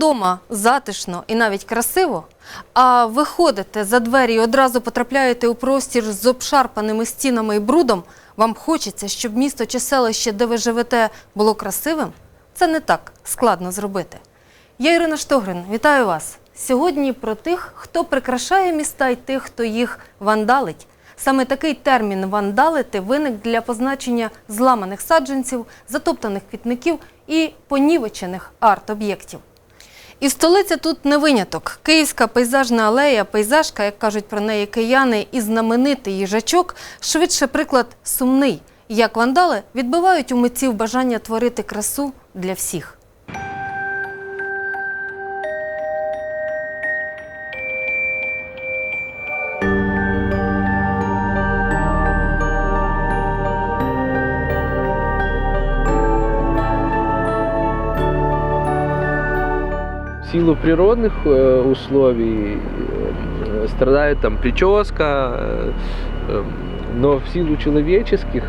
вас удома затишно і навіть красиво, а ви ходите за двері і одразу потрапляєте у простір з обшарпаними стінами і брудом, вам хочеться, щоб місто чи селище, де ви живете, було красивим? Це не так складно зробити. Я Ірина Штогрин, вітаю вас. Сьогодні про тих, хто прикрашає міста і тих, хто їх вандалить. Саме такий термін вандалити виник для позначення зламаних саджанців, затоптаних квітників і понівечених арт-об'єктів. І столиця тут не виняток. Київська пейзажна алея, пейзажка, як кажуть про неї кияни, і знаменитий їжачок швидше приклад сумний, як вандали відбивають у митців бажання творити красу для всіх. Силу природных э, условий э, страдает там прическа, э, э, но в силу человеческих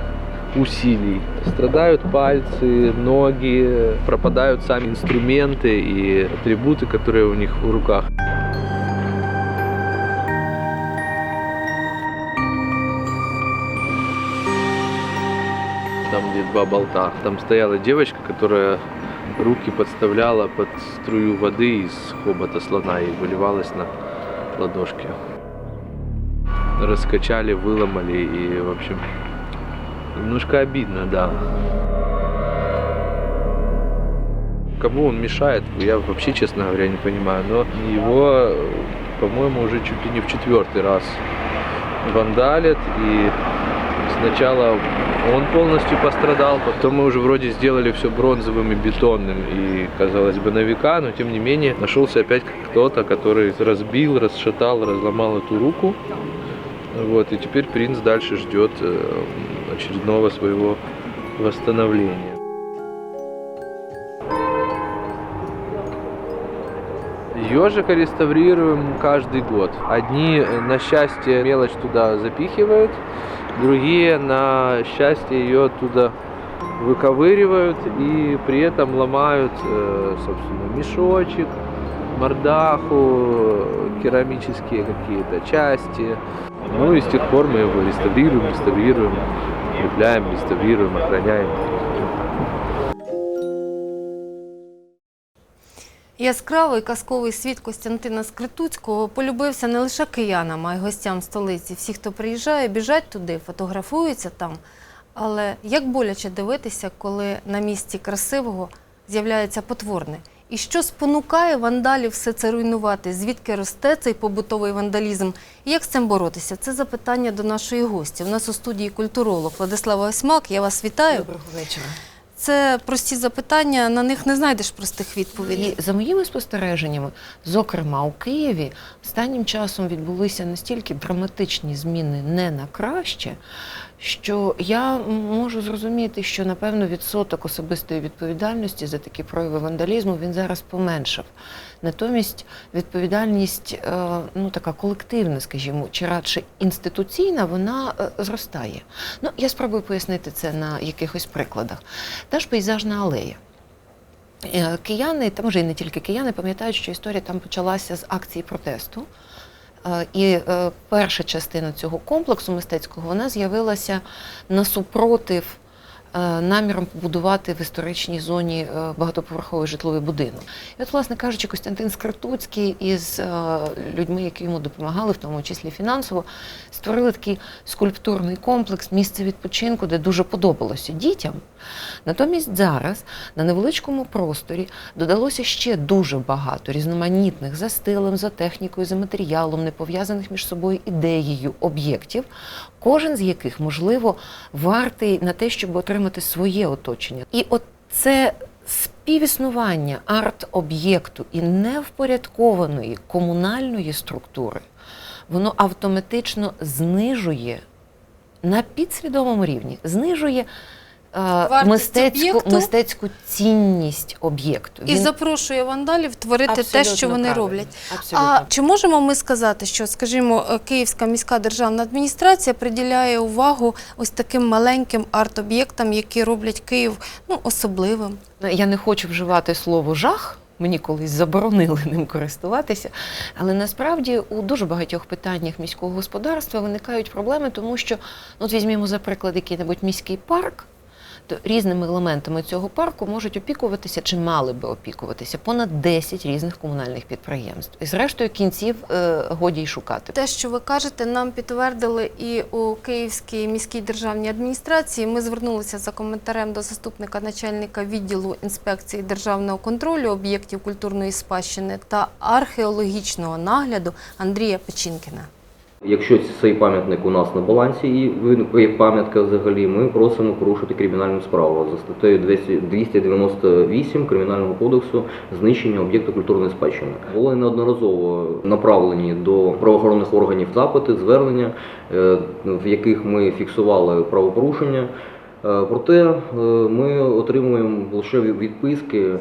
усилий страдают пальцы, ноги, пропадают сами инструменты и атрибуты, которые у них в руках. Там, где два болта. Там стояла девочка, которая руки подставляла под струю воды из хобота слона и выливалась на ладошки. Раскачали, выломали и, в общем, немножко обидно, да. Кому он мешает, я вообще, честно говоря, не понимаю. Но его, по-моему, уже чуть ли не в четвертый раз вандалят. И сначала он полностью пострадал, потом мы уже вроде сделали все бронзовым и бетонным. И, казалось бы, на века, но тем не менее нашелся опять кто-то, который разбил, расшатал, разломал эту руку. Вот, и теперь принц дальше ждет э, очередного своего восстановления. Ежика реставрируем каждый год. Одни э, на счастье мелочь туда запихивают, другие на счастье ее оттуда выковыривают и при этом ломают, э, собственно, мешочек, мордаху, керамические какие-то части. Ну и с тех пор мы его реставрируем, реставрируем, укрепляем, реставрируем, охраняем. Яскравий казковий світ Костянтина Скритуцького полюбився не лише киянам, а й гостям столиці. Всі, хто приїжджає, біжать туди, фотографуються там. Але як боляче дивитися, коли на місці красивого з'являється потворне? І що спонукає вандалів все це руйнувати? Звідки росте цей побутовий вандалізм? І як з цим боротися? Це запитання до нашої гості. У нас у студії культуролог Владислава Осьмак. Я вас вітаю. Доброго вечора. Це прості запитання, на них не знайдеш простих відповідей. І за моїми спостереженнями, зокрема у Києві, останнім часом відбулися настільки драматичні зміни не на краще, що я можу зрозуміти, що напевно відсоток особистої відповідальності за такі прояви вандалізму він зараз поменшав. Натомість відповідальність, е, ну така колективна, скажімо, чи радше інституційна, вона е, зростає. Ну я спробую пояснити це на якихось прикладах. Та ж пейзажна алея. Е, Кияни, та може і не тільки кияни, пам'ятають, що історія там почалася з акції протесту. Е, І е, перша частина цього комплексу мистецького вона з'явилася насупротив наміром побудувати в історичній зоні е, багатоповерховий житловий будинок. І от, власне кажучи, Костянтин Скритуцький із е, людьми, які йому допомагали, в тому числі фінансово, створили такий скульптурний комплекс, місце відпочинку, де дуже подобалося дітям. Натомість зараз на невеличкому просторі додалося ще дуже багато різноманітних за стилем, за технікою, за матеріалом, не пов'язаних між собою ідеєю об'єктів, кожен з яких, можливо, вартий на те, щоб отримати своє оточення. І от це співіснування арт-об'єкту і невпорядкованої комунальної структури, воно автоматично знижує на підсвідомому рівні, знижує е, мистецьку, об'єкту? мистецьку цінність об'єкту. І Він- запрошує вандалів творити те, що вони правильно. роблять. Абсолютно. А чи можемо ми сказати, що, скажімо, е, Київська міська державна адміністрація приділяє увагу ось таким маленьким арт-об'єктам, які роблять Київ ну, особливим? Я не хочу вживати слово жах, мені колись заборонили ним користуватися. Але насправді у дуже багатьох питаннях міського господарства виникають проблеми, тому що, ну, от візьмімо, за приклад, який-небудь міський парк. То різними елементами цього парку можуть опікуватися чи мали би опікуватися понад 10 різних комунальних підприємств. І зрештою кінців е, годі й шукати. Те, що ви кажете, нам підтвердили і у Київській міській державній адміністрації. Ми звернулися за коментарем до заступника начальника відділу інспекції державного контролю об'єктів культурної спадщини та археологічного нагляду Андрія Печінкіна. Якщо цей пам'ятник у нас на балансі і пам'ятка взагалі, ми просимо порушити кримінальну справу за статтею 200 298 Кримінального кодексу знищення об'єкту культурної спадщини. Були неодноразово направлені до правоохоронних органів запити, звернення, е, в яких ми фіксували правопорушення. Е, Проте е, ми отримуємо лише відписки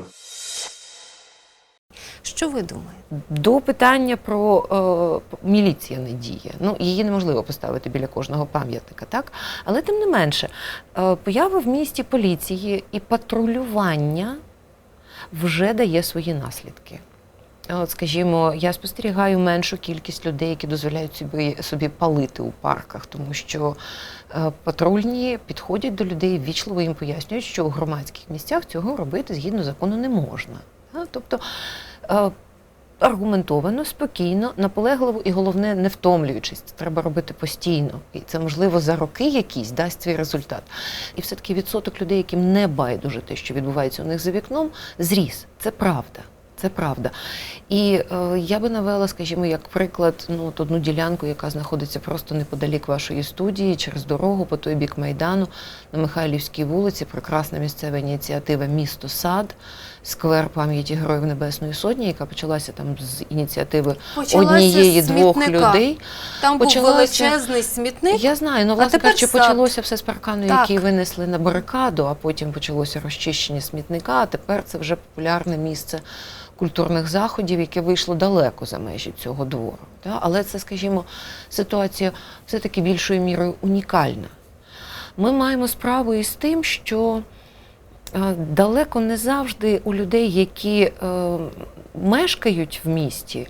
Що ви думаєте? До питання про е, міліція не діє. Ну, її неможливо поставити біля кожного пам'ятника, так? Але тим не менше, е, поява в місті поліції і патрулювання вже дає свої наслідки. От, скажімо, я спостерігаю меншу кількість людей, які дозволяють собі, собі палити у парках, тому що е, патрульні підходять до людей ввічливо їм пояснюють, що у громадських місцях цього робити згідно закону не можна. Тобто е, аргументовано, спокійно, наполегливо і головне, не втомлюючись. Це треба робити постійно. І це можливо за роки якісь дасть свій результат. І все-таки відсоток людей, яким не байдуже те, що відбувається у них за вікном, зріс. Це правда. Це правда. І е, я би навела, скажімо, як приклад, ну от одну ділянку, яка знаходиться просто неподалік вашої студії, через дорогу по той бік майдану на Михайлівській вулиці. Прекрасна місцева ініціатива Місто Сад, сквер пам'яті Героїв Небесної Сотні, яка почалася там з ініціативи Почалася однієї з двох смітника. людей. Там був величезний смітник. Я знаю, ну власне кажучи, почалося все з паркану, Так. який винесли на барикаду, а потім почалося розчищення смітника. А тепер це вже популярне місце культурних заходів, яке вийшло далеко за межі цього двору. Та? Але це, скажімо, ситуація все-таки більшою мірою унікальна. Ми маємо справу із тим, що далеко не завжди у людей, які е, мешкають в місті,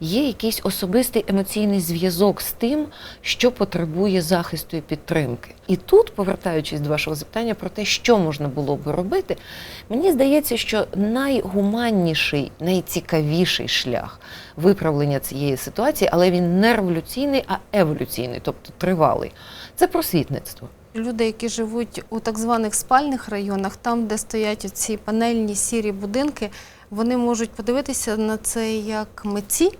є якийсь особистий емоційний зв'язок з тим, що потребує захисту і підтримки. І тут, повертаючись до вашого запитання про те, що можна було би робити, мені здається, що найгуманніший, найцікавіший шлях виправлення цієї ситуації, але він не революційний, а еволюційний, тобто тривалий. Це просвітництво. Люди, які живуть у так званих спальних районах, там, де стоять ці панельні сірі будинки, вони можуть подивитися на це як митці.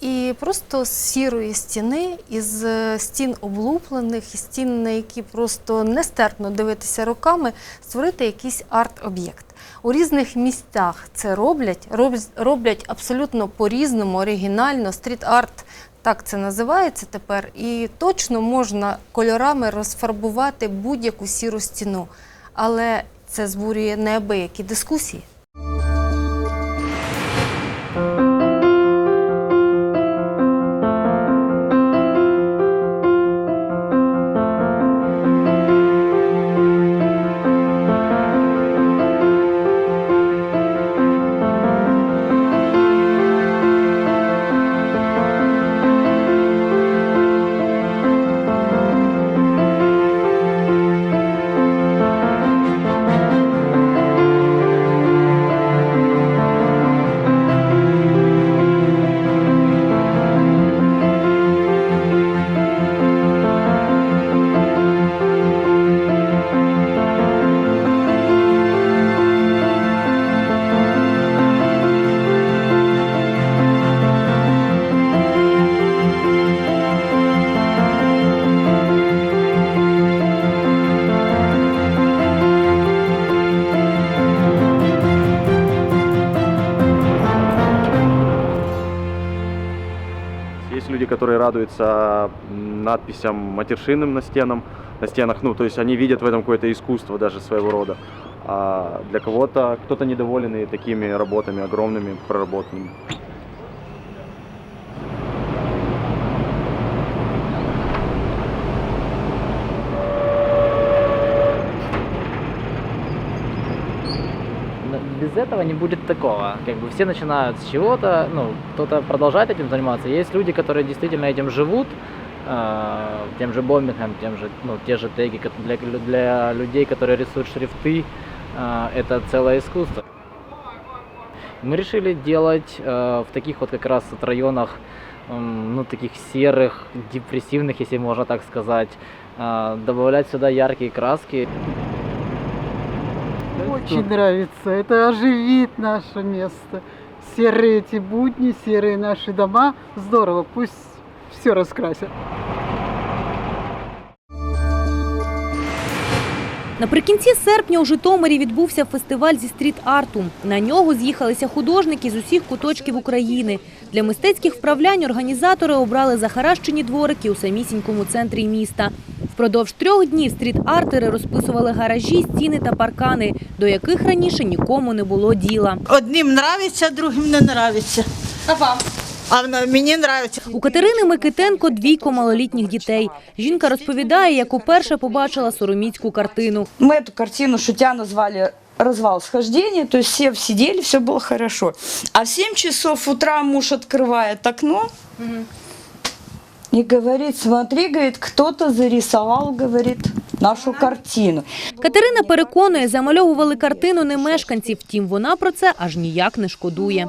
І просто з сірої стіни, із е, стін облуплених, із стін, на які просто нестерпно дивитися роками, створити якийсь арт-об'єкт. У різних місцях це роблять, роблять абсолютно по-різному, оригінально, стріт-арт так це називається тепер, і точно можна кольорами розфарбувати будь-яку сіру стіну. Але це збурює неабиякі дискусії. радуются м, надписям матершинным на стенам, на стенах, ну, то есть они видят в этом какое-то искусство даже своего рода. А для кого-то, кто-то недоволен и такими работами огромными, проработанными. Без этого не будет такого. Как бы все начинают с чего-то, ну, кто-то продолжает этим заниматься. Есть люди, которые действительно этим живут, э, тем же бомбингом, тем же, ну, те же теги, для, для людей, которые рисуют шрифты, э, это целое искусство. Мы решили делать э, в таких вот как раз вот районах, м, ну, таких серых, депрессивных, если можно так сказать, э, добавлять сюда яркие краски. Очень нравится. Это оживит наше место. Серые эти будни, серые наши дома. Здорово, пусть все раскрасят. Наприкінці серпня у Житомирі відбувся фестиваль зі стріт-арту. На нього з'їхалися художники з усіх куточків України. Для мистецьких вправлянь організатори обрали захаращені дворики у самісінькому центрі міста. Впродовж трьох днів стріт-артери розписували гаражі, стіни та паркани, до яких раніше нікому не було діла. Одним нравиться, другим не нравиться. А вам? А на- мені нравиться. У Катерини Микитенко двійко малолітніх дітей. Жінка розповідає, як уперше побачила сороміцьку картину. Мы эту картину шутя назвали развал схождения, то есть все сидели, все было хорошо. А в 7 часов утра муж открывает окно и говорит, смотри, говорит, кто-то зарисовал, говорит, нашу картину. Катерина переконує, замальовували картину не мешканці, втім вона про це аж ніяк не шкодує.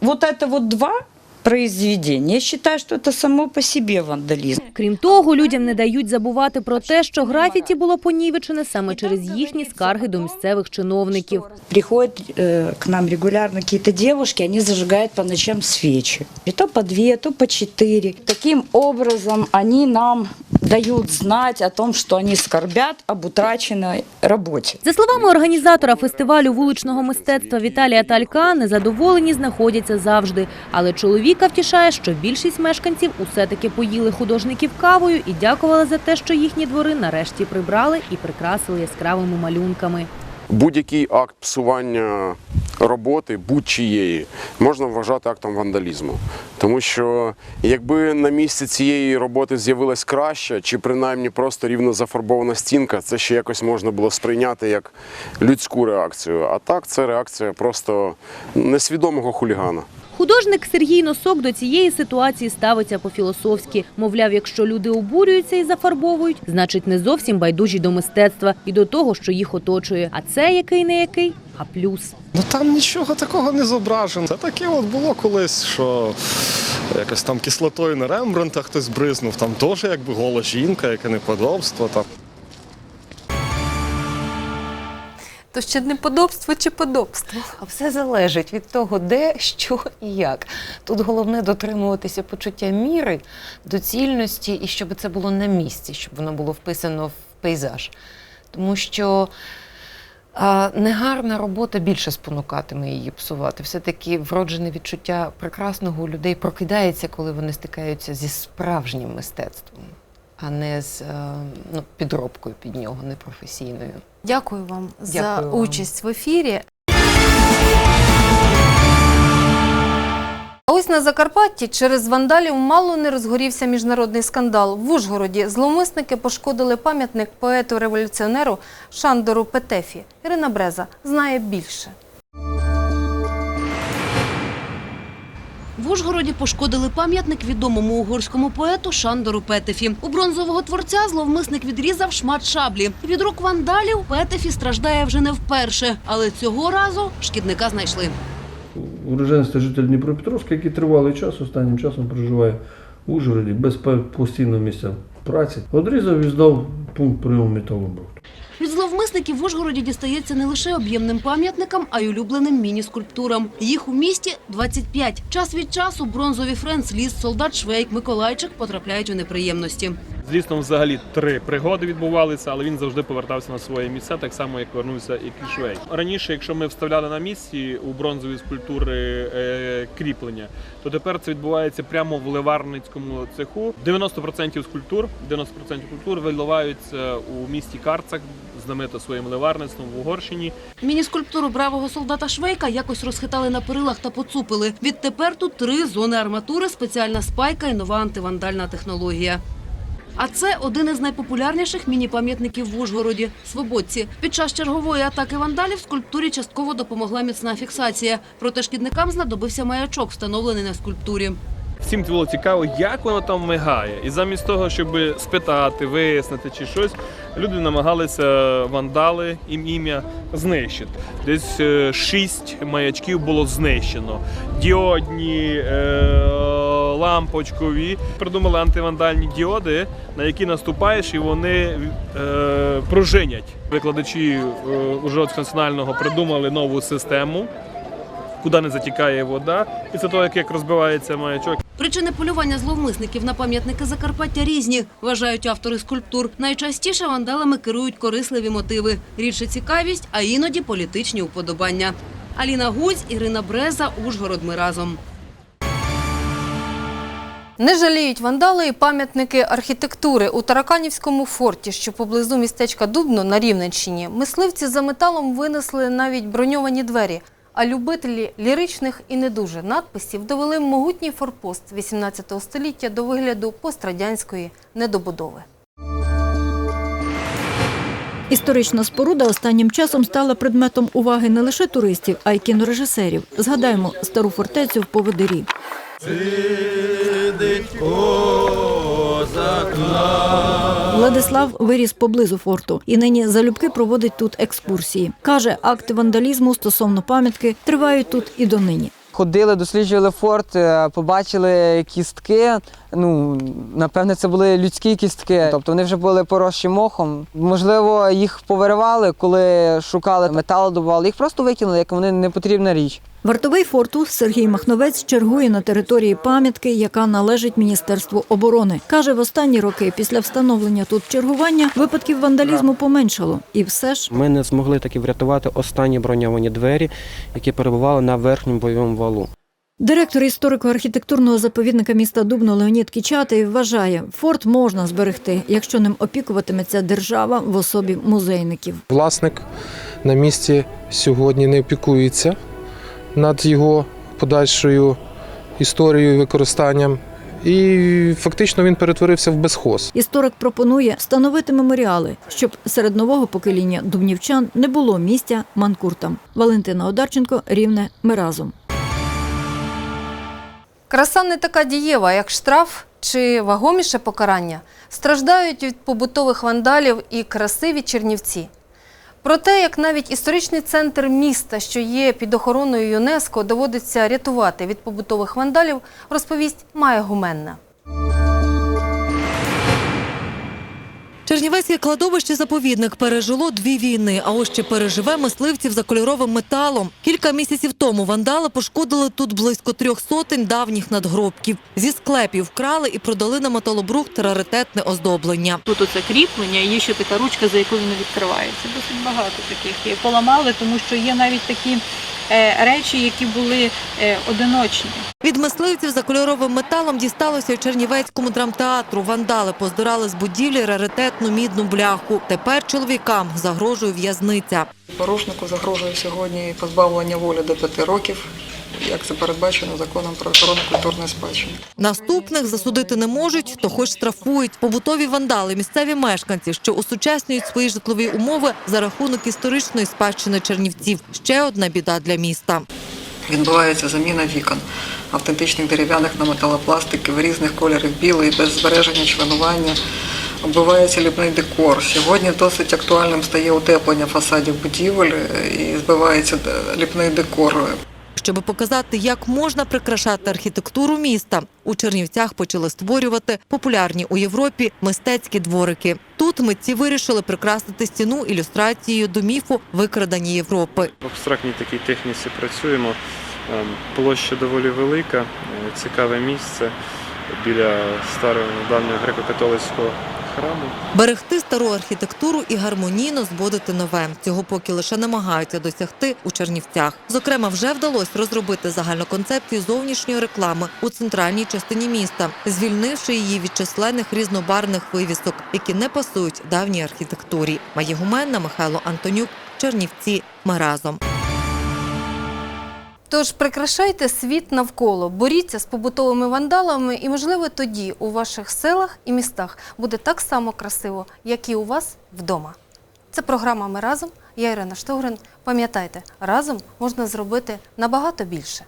Вот это вот два произведения, я считаю, что это само по себе вандализм. Крім того, людям не дають забувати про те, що графіті було понівечене саме через їхні скарги до місцевих чиновників. Приходят э, к нам регулярно какие-то девушки, они зажигают по ночам свечи. И то по две, то по четыре. Таким образом они нам дают знать о том, что они скорбят об утраченной работе. За словами організатора фестивалю вуличного мистецтва Віталія Талька, незадоволені знаходяться завжди. Але чоловіка втішає, що більшість мешканців усе-таки поїли художників кавою і дякували за те, що їхні двори нарешті прибрали і прикрасили яскравими малюнками. Будь-який акт псування роботи будь-чиєї можна вважати актом вандалізму. Тому що якби на місці цієї роботи з'явилась краща, чи принаймні просто рівно зафарбована стінка, це ще якось можна було сприйняти як людську реакцію. А так це реакція просто несвідомого хулігана. Художник Сергій Носок до цієї ситуації ставиться по-філософськи. Мовляв, якщо люди обурюються і зафарбовують, значить не зовсім байдужі до мистецтва і до того, що їх оточує. А це який не який, а плюс. Ну там нічого такого не зображено. Це таке от було колись, що якось там кислотою на Рембранта хтось бризнув, там теж якби гола жінка, яке неподобство. Там. То ще неподобство чи подобство? А все залежить від того, де, що і як. Тут головне дотримуватися почуття міри, доцільності і щоб це було на місці, щоб воно було вписано в пейзаж. Тому що а, негарна робота більше спонукатиме її псувати. Все-таки вроджене відчуття прекрасного у людей прокидається, коли вони стикаються зі справжнім мистецтвом, а не з е, ну, підробкою під нього, непрофесійною. Дякую вам за вам. участь в ефірі. А ось на Закарпатті через вандалів мало не розгорівся міжнародний скандал. В Ужгороді зловмисники пошкодили пам'ятник поету-революціонеру Шандору Петефі. Ірина Бреза знає більше. В Ужгороді пошкодили пам'ятник відомому угорському поету Шандору Петефі. У бронзового творця зловмисник відрізав шмат шаблі. Від рук вандалів Петефі страждає вже не вперше, але цього разу шкідника знайшли. Уроженець житель Дніпропетровська, який тривалий час останнім часом проживає в Ужгороді без постійного місця праці, одрізав і здав пункт прийому металобрухту. Зловмисників в Ужгороді дістається не лише об'ємним пам'ятникам, а й улюбленим міні-скульптурам. Їх у місті 25. Час від часу бронзові френц, ліс, солдат, швейк, Миколайчик потрапляють у неприємності. З лісом взагалі три пригоди відбувалися, але він завжди повертався на своє місце, так само як повернувся і Кішвей. Раніше, якщо ми вставляли на місці у бронзові скульптури е, кріплення, то тепер це відбувається прямо в ливарницькому цеху. 90% скульптур, 90% скульптур виливаються у місті Карцах, знамето своїм ливарництвом в Угорщині. Міні-скульптуру бравого солдата Швейка якось розхитали на перилах та поцупили. Відтепер тут три зони арматури, спеціальна спайка і нова антивандальна технологія. А це один із найпопулярніших міні-пам'ятників в Ужгороді – Свободці. Під час чергової атаки вандалів скульптурі частково допомогла міцна фіксація. Проте шкідникам знадобився маячок, встановлений на скульптурі. Всім було цікаво, як воно там мигає. І замість того, щоб спитати, вияснити чи щось, люди намагалися вандали їм ім'я знищити. Десь е, шість маячків було знищено. Діодні, е, лампочкові. Придумали антивандальні діоди, на які наступаєш, і вони е, пружинять. Викладачі Ужгородського національного придумали нову систему. Куди не затікає вода, після того, як розбивається маячок, Причини полювання зловмисників на пам'ятники Закарпаття різні, вважають автори скульптур. Найчастіше вандалами керують корисливі мотиви, рідше цікавість, а іноді політичні уподобання. Аліна Гузь, Ірина Бреза, Ужгород. Ми разом. Не жаліють вандали і пам'ятники архітектури у Тараканівському форті, що поблизу містечка Дубно на Рівненщині. Мисливці за металом винесли навіть броньовані двері. А любителі ліричних і не дуже надписів довели могутній форпост 18 століття до вигляду пострадянської недобудови. Історична споруда останнім часом стала предметом уваги не лише туристів, а й кінорежисерів. Згадаємо стару фортецю в Поводирі. Владислав виріс поблизу форту і нині залюбки проводить тут екскурсії. Каже, акти вандалізму стосовно пам'ятки тривають тут і донині. Ходили, досліджували форт, е, побачили кістки. Ну, напевне, це були людські кістки, тобто вони вже були поросші мохом. Можливо, їх повиривали, коли шукали метал, добували. Їх просто викинули, як вони не потрібна річ. Вартовий форту Сергій Махновець чергує на території пам'ятки, яка належить Міністерству оборони. Каже, в останні роки після встановлення тут чергування випадків вандалізму поменшало. І все ж Ми не змогли таки врятувати останні броньовані двері, які перебували на верхньому бойовому валу. Директор історико-архітектурного заповідника міста Дубно Леонід Кічатий вважає, форт можна зберегти, якщо ним опікуватиметься держава в особі музейників. Власник на місці сьогодні не опікується над його подальшою історією і використанням. І фактично він перетворився в безхоз. Історик пропонує встановити меморіали, щоб серед нового покоління дубнівчан не було місця манкуртам. Валентина Одарченко, Рівне, ми разом. Краса не така дієва, як штраф чи вагоміше покарання. Страждають від побутових вандалів і красиві чернівці. Про те, як навіть історичний центр міста, що є під охороною ЮНЕСКО, доводиться рятувати від побутових вандалів, розповість Майя Гуменна. Чернівецьке кладовище-заповідник пережило дві війни, а ось ще переживе мисливців за кольоровим металом. Кілька місяців тому вандали пошкодили тут близько трьох сотень давніх надгробків. Зі склепів вкрали і продали на металобрухт раритетне оздоблення. Тут оце кріплення, є ще така ручка, за якою не відкривається. Досить багато таких є. Поламали, тому що є навіть такі речі, які були е, одиночні. Від мисливців за кольоровим металом дісталося й Чернівецькому драмтеатру. Вандали поздирали з будівлі раритетну мідну бляху. Тепер чоловікам загрожує в'язниця. Порушнику загрожує сьогодні позбавлення волі до п'яти років, як це передбачено законом про охорону культурної спадщини. Наступних засудити не можуть, то хоч штрафують. Побутові вандали, місцеві мешканці, що усучаснюють свої житлові умови за рахунок історичної спадщини чернівців. Ще одна біда для міста. Відбувається заміна вікон автентичних дерев'яних на металопластики в різних кольорів білий, без збереження членування. Оббивається ліпний декор. Сьогодні досить актуальним стає утеплення фасадів будівель е, і збивається е, ліпний декор. Щоб показати, як можна прикрашати архітектуру міста, у Чернівцях почали створювати популярні у Європі мистецькі дворики. Тут митці вирішили прикрасити стіну ілюстрацією до міфу викрадені Європи. В абстрактній такій техніці працюємо. Ем, Площа доволі велика, е, цікаве місце біля старого давнього греко-католицького храму. Берегти стару архітектуру і гармонійно зводити нове. Цього поки лише намагаються досягти у Чернівцях. Зокрема, вже вдалося розробити загальну концепцію зовнішньої реклами у центральній частині міста, звільнивши її від численних різнобарних вивісок, які не пасують давній архітектурі. Має Гуменна, Михайло Антонюк, Чернівці. Ми разом. Тож прикрашайте світ навколо, боріться з побутовими вандалами, і, можливо, тоді у ваших селах і містах буде так само красиво, як і у вас вдома. Це програма Ми разом. Я Ірина Штогрин. Пам'ятайте, разом можна зробити набагато більше.